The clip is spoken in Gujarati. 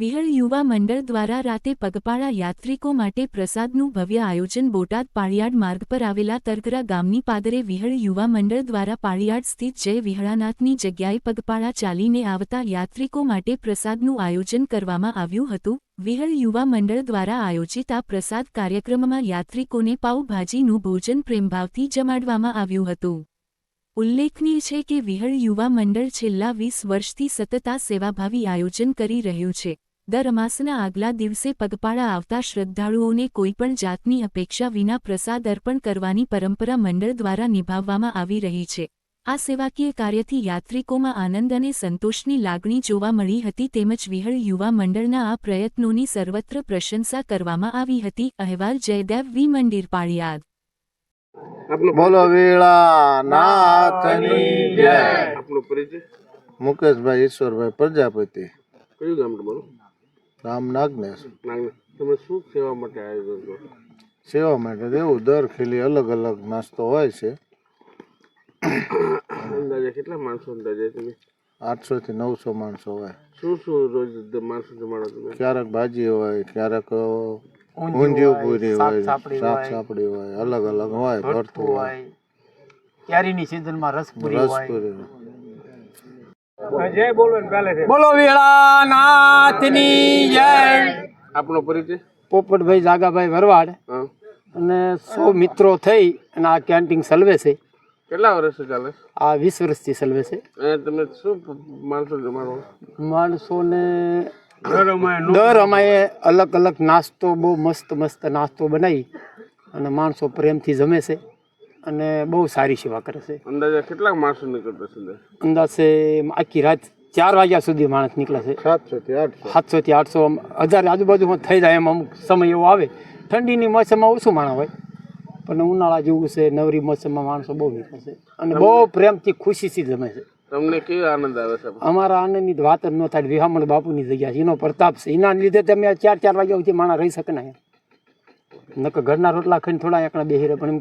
વિહળ યુવા મંડળ દ્વારા રાતે પગપાળા યાત્રિકો માટે પ્રસાદનું ભવ્ય આયોજન બોટાદ પાળિયાડ માર્ગ પર આવેલા તરગરા ગામની પાદરે વિહળ યુવા મંડળ દ્વારા પાળિયાડ સ્થિત જય વિહળાનાથની જગ્યાએ પગપાળા ચાલીને આવતા યાત્રિકો માટે પ્રસાદનું આયોજન કરવામાં આવ્યું હતું. વિહળ યુવા મંડળ દ્વારા આયોજિત આ પ્રસાદ કાર્યક્રમમાં યાત્રિકોને પાઉભાજીનું ભોજન પ્રેમભાવથી જમાડવામાં આવ્યું હતું. ઉલ્લેખનીય છે કે વિહળ યુવા મંડળ છેલ્લા વીસ વર્ષથી સતત આ સેવાભાવી આયોજન કરી રહ્યું છે. દર અમાસના આગલા દિવસે પગપાળા આવતા શ્રદ્ધાળુઓને કોઈપણ જાતની અપેક્ષા વિના પ્રસાદ અર્પણ કરવાની પરંપરા મંડળ દ્વારા નિભાવવામાં આવી રહી છે. આ સેવાકીય કાર્યથી યાત્રિકોમાં આનંદ અને સંતોષની લાગણી જોવા મળી હતી તેમજ વિહળ યુવા મંડળના આ પ્રયત્નોની સર્વત્ર પ્રશંસા કરવામાં આવી હતી. અહેવાલ જયદેવ વી. મંદિર પાળિયાદ બોલો વીળા નાથની જય. આપનો પરિચય? મુકેશભાઈ ઈશ્વરભાઈ પ્રજાપતિ. કયું ગામડું તમારું? રામ નાગનેશ. તમે શું સેવા માટે આયોજન કરો? સેવા માટે એવું દર ખેલી અલગ અલગ નાસ્તો હોય છે. અંદાજે કેટલા માણસો અંદાજે તમે? આઠસો થી નવસો માણસો હોય. શું શું રોજ માણસો જમાડો તમે? ક્યારેક ભાજી હોય ક્યારેક ઊંધિયું પૂરી હોય શાક સાપડી હોય અલગ અલગ હોય ભરતું હોય. કેરીની સિઝનમાં રસપુરી. હોય. રસપુરી બોલો વીળાનાથની જય. આપનો પરિચય? પોપટભાઈ જાગાભાઈ ભરવાડ અને સો મિત્રો થઈ અને આ કેન્ટીન સલવે છે. કેટલા વર્ષ ચાલે આ વીસ વર્ષથી સલવે છે. અને તમે શું માણસો જમાડો માણસોને દર અમાએ અલગ અલગ નાસ્તો બહુ મસ્ત મસ્ત નાસ્તો બનાવી અને માણસો પ્રેમથી જમે છે. અને બહુ સારી સેવા કરે છે. અંદાજે કેટલા માણસો નીકળતા છે અંદાજે? આખી રાત ચાર વાગ્યા સુધી માણસ નીકળે છે. સાતસો થી આઠસો સાતસો થી આઠસો હજાર આજુબાજુમાં થઈ જાય એમ અમુક સમય એવો આવે. ઠંડીની મોસમમાં ઓછું માણસ હોય પણ ઉનાળા જેવું છે નવરી મોસમમાં માણસો બહુ નીકળે છે. અને બહુ પ્રેમથી ખુશીથી જમે છે. તમને કેવો આનંદ આવે છે? અમારા આનંદની વાત જ ન થાય વિહામણ બાપુની જગ્યા છે. એનો પ્રતાપ છે. એના લીધે તમે ચાર ચાર વાગ્યા સુધી માણસ રહી શકે ને નકર ઘરના રોટલા ખાઈને થોડા એકણા બેહી રહે પણ એમ